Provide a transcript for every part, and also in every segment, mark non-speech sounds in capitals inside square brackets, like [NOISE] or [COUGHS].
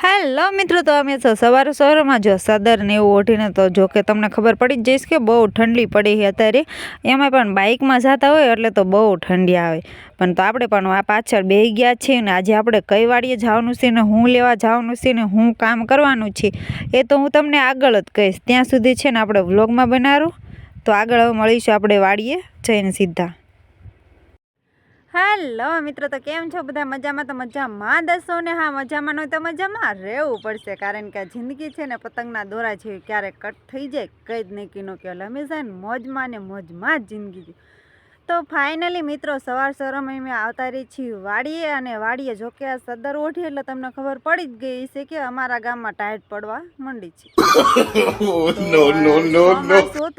Hello મિત્રો, તો અમે છો સવારે શહેરમાં જો સદર ને એવું ઓઢીને તો જો કે તમને ખબર પડી જ જઈશ કે બહુ ઠંડી પડી છે અત્યારે. એમાં પણ બાઇકમાં જતા હોય એટલે તો બહુ ઠંડી આવે. પણ તો આપણે પણ આ પાછળ બેહી ગયા છીએ ને આજે આપણે કઈ વાડીએ જવાનું છે ને હું લેવા જવાનું છે ને હું કામ કરવાનું છે, એ તો હું તમને આગળ જ કહીશ. ત્યાં સુધી છે ને આપણે વ્લોગમાં બનાવું તો આગળ હવે મળીશું આપણે વાડીએ જઈને સીધા. હેલો મિત્રો તો કેમ છો? બધા મજામાં? તો મજામાં દસો ને? હા મજામાં. નહીં તો મજામાં રહેવું પડશે કારણ કે આ જિંદગી છે ને પતંગના દોરા છે ક્યારેક કટ થઈ જાય કંઈ જ નહીં કીનો કે હંમેશા ને મોજમાં ને મોજમાં જ જિંદગી. તો ફાઇનલી મિત્રો સવાર સવારમાં અમે આવતા રહી છીએ વાડીએ અને વાડીએ જોકે આ સદર ઓઢી એટલે તમને ખબર પડી જ ગઈ છે કે અમારા ગામમાં ટાઈટ પડવા મંડી છે.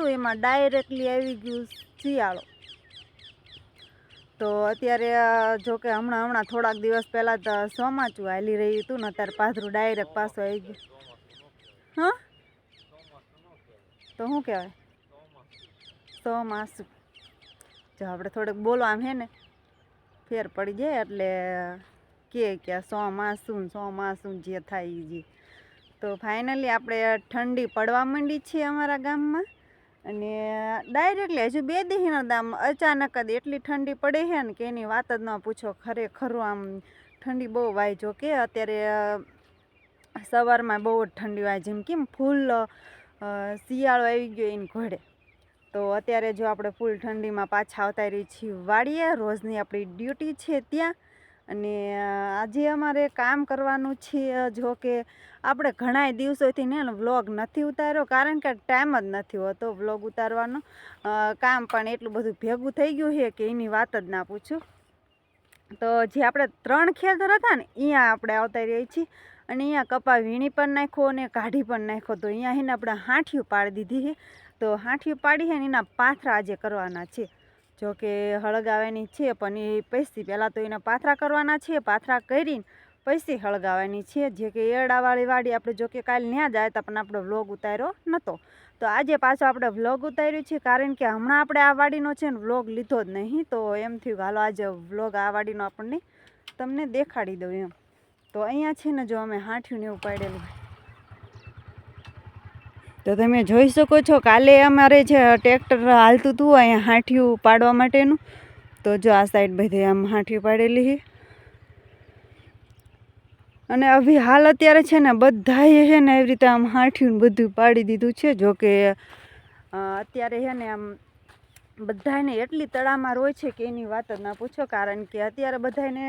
[COUGHS] એમાં ડાયરેક્ટલી આવી ગયું શિયાળો. તો અત્યારે જો કે હમણાં હમણાં થોડાક દિવસ પહેલાં તો ચોમાચું હાલી રહ્યું હતું ને, અત્યારે પાથરું ડાયરેક્ટ પાછું આવી ગયું. હા? તો શું કહેવાય? ચોમાસું. જો આપણે થોડુંક બોલવા આમ હે ને, ફેર પડી જાય એટલે કે કે ચોમાસું ચોમાસું જે થાય જે. તો ફાઇનલી આપણે ઠંડી પડવા માંડી છે અમારા ગામમાં. અને ડાયરેક્ટલી હજુ બે દીહીનો દામ અચાનક જ એટલી ઠંડી પડે છે ને કે એની વાત જ ન પૂછો. ખરેખર આમ ઠંડી બહુ વાય. જો કે અત્યારે સવારમાં બહુ જ ઠંડી વાય. જેમ કેમ ફૂલ શિયાળો આવી ગયો એને ઘોડે. તો અત્યારે જો આપણે ફૂલ ઠંડીમાં પાછા આવતા રહી છીએ વાડીએ, રોજની આપણી ડ્યુટી છે ત્યાં. અને આજે અમારે કામ કરવાનું છે જો કે આપણે ઘણાય દિવસોથી ને વ્લોગ નથી ઉતાર્યો, કારણ કે ટાઈમ જ નથી હોતો વ્લોગ ઉતારવાનો. કામ પણ એટલું બધું ભેગું થઈ ગયું છે કે એની વાત જ ના પૂછું. તો જે આપણે ત્રણ ખેતર હતા ને અહીંયા આપણે આવતા રહીએ છીએ. અને અહીંયા કપા વીણી પણ નાખ્યો અને કાઢી પણ નાખ્યો. તો અહીંયા એને આપણે હાંઠિયું પાડી દીધી છે. તો હાંઠિયું પાડી છે એના પાથરા આજે કરવાના છે. જો કે હળગાવાની છે, પણ એ પૈસી પહેલાં તો એના પાથરા કરવાના છે, પાથરા કરીને પૈસી હળગાવવાની છે. જે કે એડાવાળી વાડી આપણે જો કે કાલે ત્યાં જ આવ્યા પણ આપણો વ્લોગ ઉતાર્યો નહોતો તો આજે પાછો આપણે વ્લોગ ઉતાર્યું છે, કારણ કે હમણાં આપણે આ વાડીનો છે ને વ્લોગ લીધો જ નહીં. તો એમ થયું હાલો આજે વ્લોગ આ વાડીનો આપણને તમને દેખાડી દઉં એમ. તો અહીંયા છે ને જો અમે હાંઠ્યું ને એવું પાડેલું. તો તમે જોઈ શકો છો, કાલે અમારે જે ટ્રેક્ટર હાલતું હતું અહીંયા હાંઠિયું પાડવા માટેનું, તો જો આ સાઈડ બધે આમ હાંઠિયું પાડેલી છે. અને અભી હાલ અત્યારે છે ને બધાએ છે ને એવી રીતે આમ હાંઠિયું બધું પાડી દીધું છે, જો કે અત્યારે છે ને આમ બધાને એટલી તળામાં હોય છે કે એની વાત જ ના પૂછો, કારણ કે અત્યારે બધાને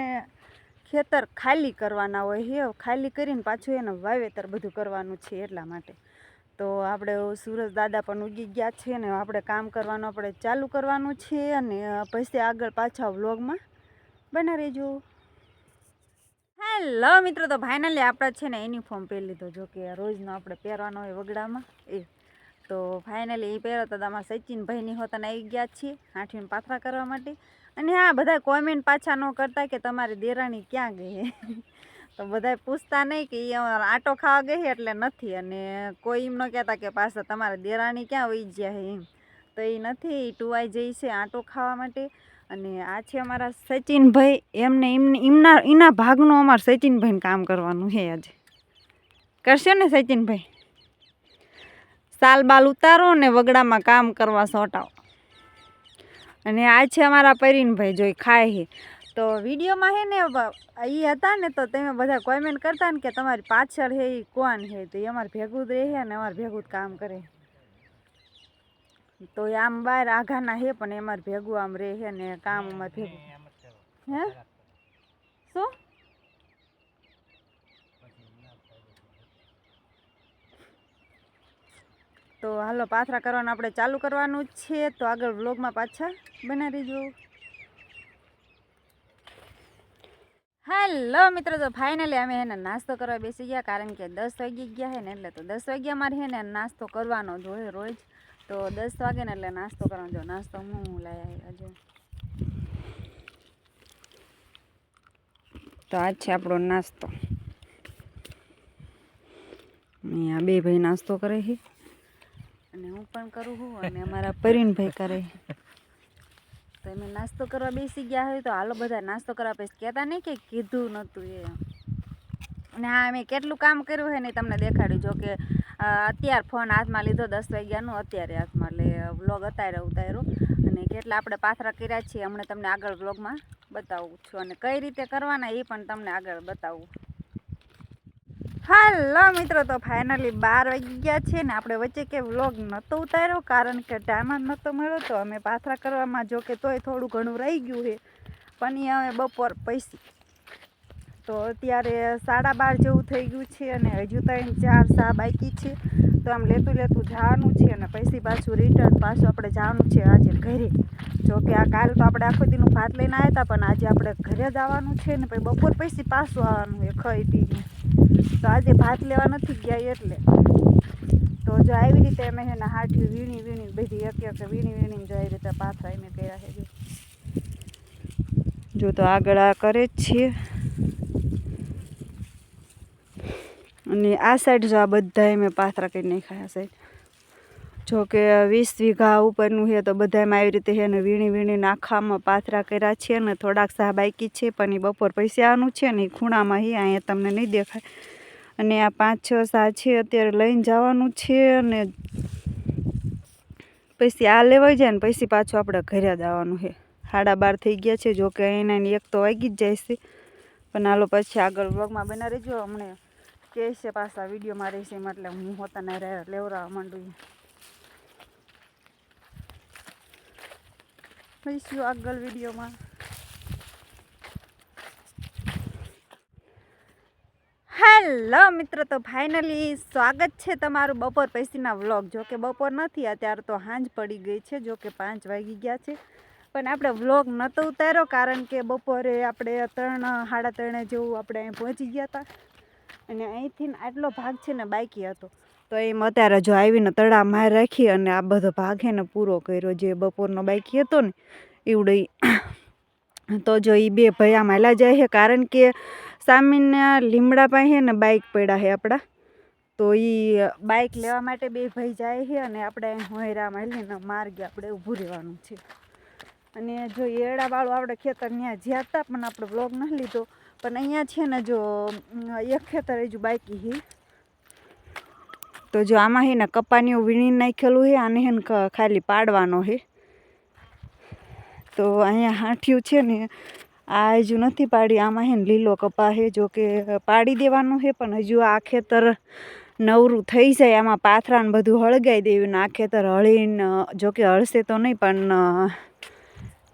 ખેતર ખાલી કરવાના હોય છે, ખાલી કરીને પાછું એને વાવેતર બધું કરવાનું છે એટલા માટે. તો આપણે સુરજ દાદા પણ ઉગી ગયા છે ને આપણે કામ કરવાનું આપણે ચાલુ કરવાનું છે અને પછી આગળ પાછા વ્લોગમાં બના રહેજો. હેલો મિત્રો, તો ફાઇનલી આપણે છે ને યુનિફોર્મ પહેરી લીધો. જો કે રોજનો આપણે પહેરવાનો હોય વગડામાં, એ. તો ફાઇનલી એ પહેરો તો તમારા સચિનભાઈની હોતાને આવી ગયા છીએ હાંઠીને પાથરા કરવા માટે. અને હા, બધા કોમેન્ટ પાછા ન કરતા કે તમારી દેરાણી ક્યાં ગઈ તો બધા પૂછતા નહીં કે એ આટો ખાવા ગઈ એટલે નથી. અને કોઈ એમ ન કહેતા કે પાછા તમારે દેરાણી ક્યાં વહી ગયા છે એમ. તો એ નથી એ ટુવાઈ જઈ છે આટો ખાવા માટે. અને આ છે અમારા સચિનભાઈ, એમને એમને એમના, એના ભાગનું અમારે સચિનભાઈને કામ કરવાનું છે આજે. કરશે ને સચિનભાઈ? સાલ બાલ ઉતારો ને વગડામાં કામ કરવા સોટાવો. અને આ છે અમારા પરીનભાઈ જોઈ ખાય છે તો વિડીયોમાં હે ને એ હતા ને તો તમે બધા કોમેન્ટ કરતા ને કે તમારી પાછળ હે એ કોણ હે? તો એ અમારે ભેગું જ રહે ને અમારે ભેગું જ કામ કરે. તો એ આમ બહાર આઘાના હે પણ અમારે ભેગું આમ રહે છે ને કામ અમારે ભેગું. હે? શું? તો હાલો પાથરા કરવાનું આપણે ચાલુ કરવાનું જ છે. તો આગળ વ્લોગમાં પાછા બનાવી જો હેલો મિત્રો, તો ફાઇનલી અમે એને નાસ્તો કરવા બેસી ગયા, કારણ કે દસ વાગી ગયા હે ને, એટલે તો દસ વાગ્યા મારે છે ને નાસ્તો કરવાનો જ રોજ. તો દસ વાગે ને એટલે નાસ્તો કરવાનો. જો, નાસ્તો હું હું લાવ્યા હજુ તો આ છે આપણો નાસ્તો. અહીંયા બે ભાઈ નાસ્તો કરે છે અને હું પણ કરું છું, અને અમારા પરીનભાઈ કરે છે તો અમે નાસ્તો કરવા બેસી ગયા હોય તો હાલો બધા નાસ્તો કરવા પછી કહેતા નહીં કે કીધું નહોતું એ અને હા મેં કેટલું કામ કર્યું છે ને તમને દેખાડ્યું. જો કે અત્યારે ફોન હાથમાં લીધો, દસ વાગ્યાનું અત્યારે હાથમાં એટલે વ્લોગ અત્યારે ઉતાર્યો. અને કેટલા આપણે પાથરા કર્યા છીએ હમણાં તમને આગળ વ્લોગમાં બતાવું છું. અને કઈ રીતે કરવાના એ પણ તમને આગળ બતાવું. હાલો મિત્રો, તો ફાઇનલી બાર વાગી ગયા છે ને આપણે વચ્ચે કે વ્લોગ નહોતો ઉતાર્યો, કારણ કે ટાઈમ જ નહોતો મળ્યો, તો અમે પાથરા કરવામાં, જો કે તોય થોડું ઘણું રહી ગયું છે, પણ એ હવે બપોર પૈસી. તો અત્યારે સાડા બાર જેવું થઈ ગયું છે અને હજુ ત્રણ, ચાર, સા બાકી છે, તો આમ લેતું લેતું જવાનું છે અને પૈસી પાછું રિટર્ન પાછું આપણે જવાનું છે આજે ઘરે. જો કે આ કાલ તો આપણે આખો દીનું ભાત લઈને આવ્યા હતા, પણ આજે આપણે ઘરે જવાનું છે ને, પછી બપોર પૈસી પાછું આવવાનું છે, ખાઈ પીને. તો આજે ભાત લેવા નથી ગયા એટલે. તો જો આવી રીતે અમે છે ને હાઠી વીણી વીણી બધી એક એક વીણી વીણીને જો આવી રીતે પાથરા અમે કર્યા છે જો. તો આગળ આ કરે જ છીએ અને આ સાઈડ જો આ બધા મેં પાથરા કરી નાખ્યા સાઈડ જો કે વીસ વીઘા ઉપરનું છે, તો બધામાં આવી રીતે છે ને વીણી વીણીને આખામાં પાથરા કર્યા છે ને થોડાક સા બાકી છે, પણ એ બપોર પૈસા આવવાનું છે ને એ ખૂણામાં હી અહીંયા તમને નહીં દેખાય. અને આ પાંચ છ સા છે, અત્યારે લઈને જવાનું છે અને પછી આ લેવાઈ જાય ને પછી પાછું આપણે ઘરે જવાનું છે. સાડા બાર થઈ ગયા છે જો કે અહીંના એક તો વાગી જ જાય છે. પણ હાલો પછી આગળ વ્લોગમાં બનાવી રહેજો, અમને કહે છે પાછા વિડીયોમાં રહેશે એટલે હું હોતાને લેવડાવવા માંડું મળીશું આગળ વિડીયોમાં હેલો મિત્રો. તો ફાઇનલી સ્વાગત છે તમારું બપોર પૈસીના વ્લોગ જો કે બપોર નથી, અત્યારે તો સાંજ પડી ગઈ છે, જો કે પાંચ વાગી ગયા છે. પણ આપણે વ્લોગ નહોતો ઉતાર્યો, કારણ કે બપોરે આપણે ત્રણ, સાડા ત્રણે જેવું આપણે અહીં પહોંચી ગયા હતા. અને અહીંથી આટલો ભાગ છે ને બાકી હતો. તો એમ અત્યારે જો આવીને તળા માર રાખી અને આ બધો ભાગ એને પૂરો કર્યો, જે બપોરનો બાકી હતો ને એવડો [COUGHS] તો જો એ બે ભાઈ આમાં હાલા જાય છે, કારણ કે સામેના લીમડા પાસે ને બાઇક પડ્યા છે આપણા તો એ બાઇક લેવા માટે બે ભાઈ જાય છે અને આપણે હોયરામાં લઈને માર્ગે આપણે ઊભું રહેવાનું છે. અને જો એડાવાળું આપણે ખેતર ત્યાં જ્યાં હતા પણ આપણે બ્લોગ ન લીધો. પણ અહીંયા છે ને જો એક ખેતર હજુ બાકી છે. તો જો આમાં હે ને કપાનીઓ વીણી નાખેલું છે આને હે ને ખાલી પાડવાનો છે તો અહીંયા હાંઠિયું છે ને, આ હજુ નથી પાડી, આમાં હે ને લીલો કપા છે જો કે પાડી દેવાનું છે પણ હજુ આ ખેતર નવરું થઈ જાય, આમાં પાથરા ને બધું હળગાઈ દેવું ને આ ખેતર હળીને, જો કે હળશે તો નહીં, પણ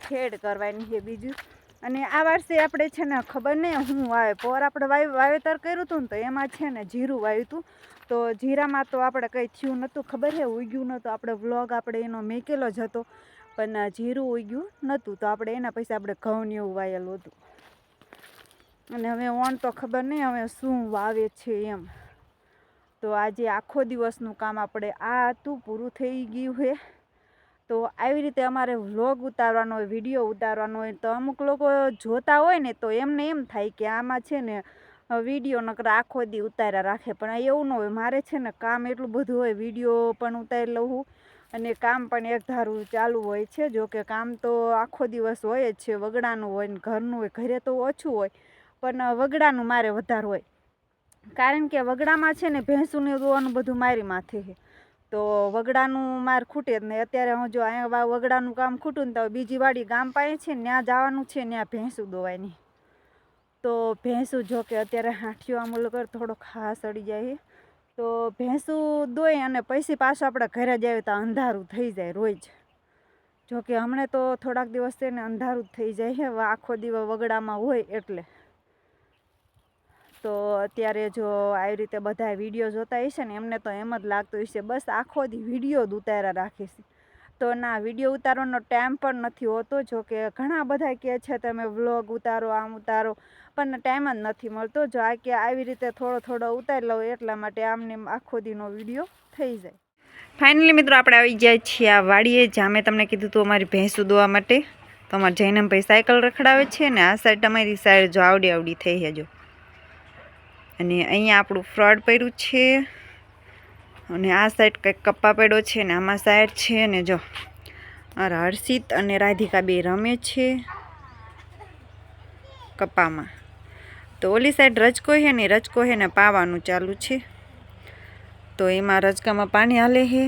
ખેડ કરવાની છે બીજું. અને આ વર્ષે આપણે છે ને ખબર નહીં હું વાવે. પોર આપણે વાવ, વાવેતર કર્યું હતું ને તો એમાં છે ને જીરું વાવ્યું હતું તો જીરામાં તો આપણે કંઈ થયું નહોતું. ખબર છે? ઉગ્યું નહોતું. આપણે વ્લોગ આપણે એનો મેકેલો જ હતો. પણ જીરું ઉગ્યું નહોતું. તો આપણે એના પૈસા આપણે ઘઉં ને એવું વાયેલું હતું. અને હવે ઓણ તો ખબર નહીં હવે શું વાવે છે એમ. તો આજે આખો દિવસનું કામ આપણે આ હતું. પૂરું થઈ ગયું છે. તો આવી રીતે અમારે વ્લોગ ઉતારવાનો હોય, વીડિયો ઉતારવાનો હોય, તો અમુક લોકો જોતા હોય ને, તો એમને એમ થાય કે આમાં છે ને વીડિયો નકર આખો દી ઉતાર્યા રાખે. પણ એવું ન હોય, મારે છે ને કામ એટલું બધું હોય, વીડિયો પણ ઉતારી લઉં અને કામ પણ એક ધારું ચાલુ હોય છે, જો કે કામ તો આખો દિવસ હોય જ છે, વગડાનું હોય ને ઘરનું હોય, ઘરે તો ઓછું હોય, પણ વગડાનું મારે વધારે હોય. કારણ કે વગડામાં છે ને ભેંસુને દોવાનું બધું મારી માથે છે. તો વગડાનું માર ખૂટે જ નહીં. અત્યારે હું જો અહીંયા વગડાનું કામ ખૂટું ને તો બીજી વાડી ગામ પાસે છે ને ત્યાં જવાનું છે ત્યાં ભેંસું દોવાની તો ભેંસું જો કે અત્યારે હાંઠિયો આમ લગર થોડો ખાસ અડી જાય તો ભેંસું દોઈ અને પૈસી પાછું આપણે ઘરે જાય તો અંધારું થઈ જાય રોજ. જો કે હમણાં તો થોડાક દિવસ છે ને અંધારું થઈ જાય છે. આખો દિવસ વગડામાં હોય એટલે. તો અત્યારે જો આવી રીતે બધા વીડિયો જોતા હશે ને, એમને તો એમ જ લાગતું હશે, બસ આખો દી વીડિયો જ ઉતાર્યા રાખીશ તો ના, વીડિયો ઉતારવાનો ટાઈમ પણ નથી હોતો, જો કે ઘણા બધા કહે છે, તમે વ્લોગ ઉતારો, આમ ઉતારો, પણ ટાઈમ જ નથી મળતો. જો આ કે આવી રીતે થોડો થોડો ઉતારી લઉં, એટલા માટે આમને આખો દીનો વીડિયો થઈ જાય. ફાઇનલી મિત્રો, આપણે આવી ગયા છીએ આ વાડીએ, જ્યાં મેં તમને કીધું હતું અમારી ભેંસું દોવા માટે. તો અમારા જૈનમભાઈ સાયકલ રખડાવે છે ને, આ સાઈડ તમારી સાઈડ જો આવડી આવડી થઈ છે અને અહીંયા આપણું ફ્રોડ પડ્યું છે. અને આ સાઈડ કંઈક કપ્પા પડ્યો છે ને આમાં સાઈડ છે ને જો હર્ષિત અને રાધિકા બે રમે છે કપ્પામાં. તો ઓલી સાઈડ રજકો છે ને રજકો છે ને પાવાનું ચાલુ છે. તો એમાં રજકામાં પાણી હાલે છે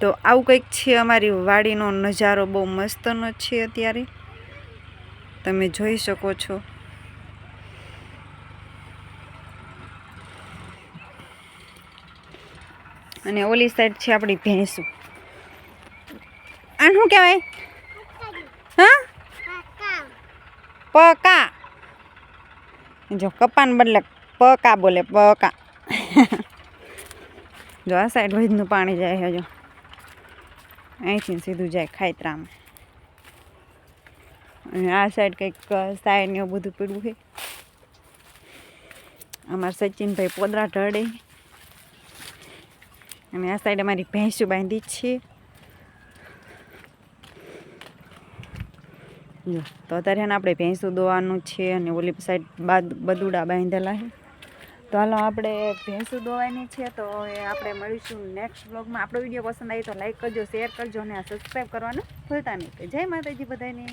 તો આવું કંઈક છે અમારી વાડીનો નજારો બહુ મસ્તનો છે અત્યારે. તમે જોઈ શકો છો. અને ઓલી સાઈડ છે આપણી ભેંસું. આ શું કહેવાય? હા? પકા. જો, કપાન બદલે પકા બોલે, પકા. જો, આ સાઈડ વહીનું પાણી જાય છે, જો. અહીંથી સીધું જાય ખાઈતરામાં અને આ સાઈડ કંઈક સાઈડ ને એવું બધું પીડવું છે. અમારા સચિનભાઈ પોદરા ઢળે. અને આ સાઈડ અમારી ભેંસું બાંધી છે. જો, તો અત્યારે એને આપણે ભેંસું દોવાનું છે અને ઓલી સાઈડ બાદ બદુડા બાંધેલા છે. તો હાલો આપણે ભેંસું દોવાની છે, તો એ આપણે મળીશું નેક્સ્ટ બ્લોગમાં આપણો વીડિયો પસંદ આવી તો લાઈક કરજો શેર કરજો અને સબસ્ક્રાઈબ કરવાનું ભૂલતા નહીં. જય માતાજી બધાને.